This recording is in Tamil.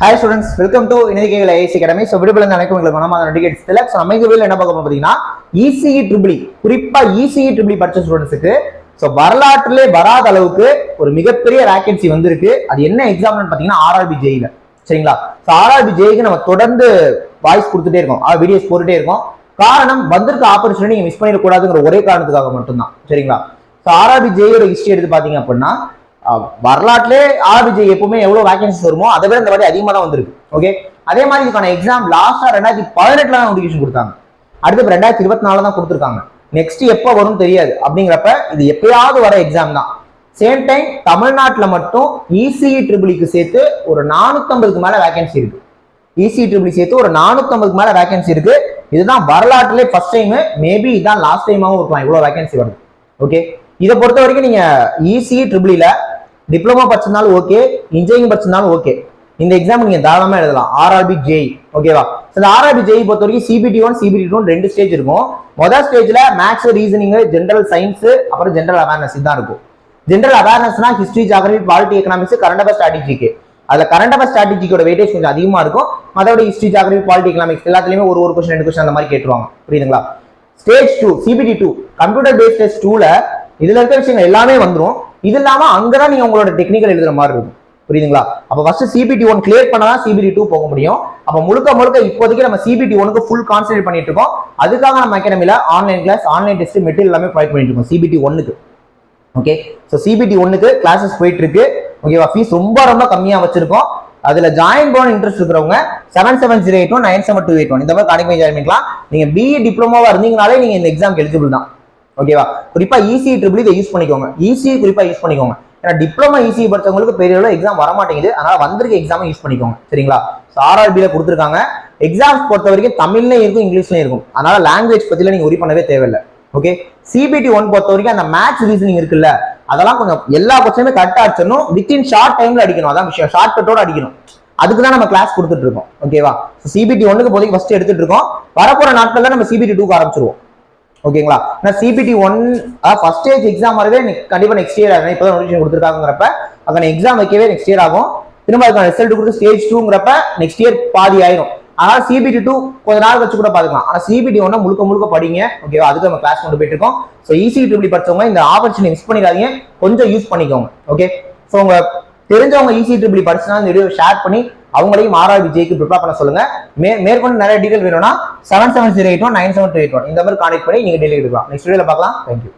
ஹாய் ஸ்டூடெண்ட்ஸ் வெல்கம் டு இணையகைகள் ஐஎஸ்சி அகாடமி ஸோ விடுபல அனைக்கும் உங்களுக்கு மனமான நடிகேட் சில ஸோ நம்ம என்ன பார்க்க பார்த்தீங்கன்னா இசிஇ ட்ரிபிளி குறிப்பாக இசிஇ ட்ரிபிளி படித்த ஸ்டூடெண்ட்ஸுக்கு ஸோ வரலாற்றிலே வராத அளவுக்கு ஒரு மிகப்பெரிய வேக்கன்சி வந்திருக்கு. அது என்ன எக்ஸாம்னு பார்த்தீங்கன்னா ஆர்ஆர்பி ஜெயில சரிங்களா? ஸோ ஆர்ஆர்பி ஜெயிக்கு நம்ம தொடர்ந்து வாய்ஸ் கொடுத்துட்டே இருக்கோம். வீடியோஸ் போட்டுட்டே இருக்கோம். காரணம் வந்திருக்க ஆப்பர்ச்சுனிட்டி நீங்கள் மிஸ் பண்ணிடக்கூடாதுங்கிற ஒரே காரணத்துக்காக மட்டும்தான். சரிங்களா? ஸோ ஆர்ஆர்பி ஜெயோட ஹிஸ்ட்ரி எடுத்து பார்த்தீங்க அப்படின்னா வரலாற்றிலே ஆர்பிஜி எப்பவுமே எவ்வளவு வேகன்சிஸ் வருமோ அதை விட இந்த வாட்டி அதிகமாக தான் வந்திருக்கு. ஓகே அதே மாதிரி இதுக்கான எக்ஸாம் லாஸ்டா ரெண்டாயிரத்தி பதினெட்டுல தான் நோட்டிஃபிகேஷன் கொடுத்தாங்க. அடுத்து இப்போ ரெண்டாயிரத்தி இருபத்தி நாலு தான் கொடுத்துருக்காங்க. நெக்ஸ்ட் எப்போ வரும்னு தெரியாது. அப்படிங்கிறப்ப இது எப்பயாவது வர எக்ஸாம் தான். சேம் டைம் தமிழ்நாட்டில் மட்டும் இசிஇ ட்ரிபிளிக்கு e சேர்த்து ஒரு நானூற்றம்பதுக்கு மேலே வேகன்சி இருக்கு. இசி ட்ரிபிள் சேர்த்து ஒரு நானூற்றம்பதுக்கு மேலே வேகன்சி இருக்கு. இதுதான் வரலாற்றுலேயே ஃபர்ஸ்ட் டைம் மேபி இதான் லாஸ்ட் டைமாகவும் இருக்கலாம். இவ்வளோ வேகன்சி வரும் ஓகே இதை பொறுத்த வரைக்கும் நீங்கள் இசிஇ ட்ரிபிளில டிப்ளமோ படிச்சிருந்தாலும் ஓகே இன்ஜினியரிங் படிச்சிருந்தாலும் ஓகே இந்த எக்ஸாம் நீங்க தாராளமா எழுதலாம். ஆர்ஆர்பி ஜெய் ஓகேவா இந்த ஆர்ஆர்பி ஜெய் பொறுத்த வரைக்கும் சிபிடி ஒன் சிபிடி டூ ரெண்டு ஸ்டேஜ் இருக்கும். மொதல் ஸ்டேஜ்ல மேக்ஸ் ரீசனிங் ஜென்ரல் சயின்ஸ் அப்புறம் ஜென்ரல் அவேர்னஸ் தான் இருக்கும். General அவேர்னஸ்னா history geography polity economics current affair ஸ்ட்ராட்டஜிக்கு அதுல கரண்ட் அஃபேர் ஸ்ட்ராட்டஜிக்கோட வெயிட்டேஜ் கொஞ்சம் அதிகமா இருக்கும். மற்றபடி ஹிஸ்டரி ஜாகிரபி பாலிட்டி எக்கனாமிக்ஸ் எல்லாத்துலயுமே ஒரு ஒரு கொஸ்டின் ரெண்டு கொஸ்டின் அந்த மாதிரி கேட்டுருவாங்க. புரியுதுங்களா? Stage two CBT two computer based test டூல இதுல இருக்க விஷயங்கள் எல்லாமே வந்துடும் இது இல்லாம அங்கதான் நீங்க உங்களோட டெக்னிக்கல் எழுதுற மாதிரி இருக்கும். புரியுதுங்களா? அப்ப ஃபர்ஸ்ட் சிபிடி ஒன் கிளியர் பண்ணதான் சிபிடி டூ போக முடியும். அப்ப முழுக்க முழுக்க இப்போதைக்கு நம்ம சிபிடி ஒனுக்கு ஃபுல் கான்சென்ட்ரேட் பண்ணிட்டு இருக்கோம். அதுக்காக நம்ம அகாடமில online class online test material எல்லாமே ப்ரொவைட் பண்ணிட்டு இருக்கோம் சிபிடி ஒன்னுக்கு ஓகே ஸோ சிபிடி ஒன்னுக்கு கிளாஸஸ் போயிட்டு இருக்கு. ஓகேவா ஃபீஸ் ரொம்ப ரொம்ப கம்மியா வச்சிருக்கோம். அதுல ஜாயின் பண்ண இன்ட்ரெஸ்ட் இருக்கிறவங்க seven seven zero eight one nine seven two eight one இந்த மாதிரி கணக்கு ஜாயின் பண்ணிக்கலாம். நீங்க பிஇ டிப்ளமோவா இருந்தீங்கனாலே நீங்க இந்த எக்ஸாம் எலிஜிபிள் தான். ஓகேவா குறிப்பா இசி ட்ரிபிள் e இதை யூஸ் பண்ணிக்கோங்க. இசி குறிப்பா யூஸ் பண்ணிக்கோங்க. ஏன்னா டிப்ளமோ இசி படித்தவங்களுக்கு பெரிய அளவு எக்ஸாம் வர மாட்டேங்குது அதனால வந்திருக்க எக்ஸாம் யூஸ் பண்ணிக்கோங்க. சரிங்களா? ஸோ ஆர்ஆர்பியில் கொடுத்துருக்காங்க. எக்ஸாம்ஸ் பொறுத்த வரைக்கும் தமிழ்லையும் இருக்கும் இங்கிலீஷ்லயும் இருக்கும். அதனால லாங்குவேஜ் பத்தில நீங்க உரி பண்ணவே தேவையில்லை. ஓகே சிபிடி ஒன் பொறுத்த வரைக்கும் அந்த மேட்ச் ரீசனிங் இருக்குல்ல அதெல்லாம் கொஞ்சம் எல்லா கொஸ்டினுமே கரெக்டா அடிச்சிடணும். வித்தின் ஷார்ட் டைம்ல அடிக்கணும். அதான் விஷயம். ஷார்ட் கட்டோட அடிக்கணும். அதுக்கு தான் நம்ம கிளாஸ் கொடுத்துட்டு இருக்கோம். ஓகேவா சிபிடி ஒன்னுக்கு போதைக்கு ஃபர்ஸ்ட் எடுத்துட்டு இருக்கோம். வரப்போற தான் நம்ம சிபிடி டூக்கு ஆரம்பிச்சிருவோம். ஓகேங்களா? நான் CBT one first stage exam வரவே கண்டிப்பாக நெக்ஸ்ட் இயர் ஆகும் இப்பதான் நோட்டிஃபிகேஷன் கொடுத்துருக்காங்கிறப்ப அங்கே எக்ஸாம் வைக்கவே நெக்ஸ்ட் இயர் ஆகும். திரும்ப அதுக்கான ரிசல்ட் கொடுத்து ஸ்டேஜ் டூங்கிறப்ப நெக்ஸ்ட் இயர் பாதி ஆயிரும். அதனால சிபிடி டூ கொஞ்ச நாள் வச்சு கூட பாத்துக்கலாம் ஆனால் சிபிடி ஒன்னா முழுக்க முழுக்க படிங்க. ஓகேவா அதுக்கு நம்ம கிளாஸ் கொண்டு போயிட்டு இருக்கோம். ஸோ ஈஸி ட்ரிபிள் படிச்சவங்க இந்த ஆப்பர்ச்சுனிட்டி மிஸ் பண்ணிடாதீங்க. கொஞ்சம் யூஸ் பண்ணிக்கோங்க. ஓகே ஸோ உங்க தெரிஞ்சவங்க ஈஸி ட்ரிபிள் படிச்சுனா இந்த வீடியோ ஷேர் பண்ணி அவங்களையும் ஆர்ஆர் விஜய்க்கு ப்ரிப்பேர் பண்ண சொல்லுங்க. மே மேற்கொண்டு நிறைய டீடைல் வேணும்னா seven seven zero eight one nine seven two eight one இந்த மாதிரி கான்டெக்ட் பண்ணி நீங்க டெலிவரி எடுக்கலாம். நெக்ஸ்ட் வீடியோல பார்க்கலாம். தேங்க்யூ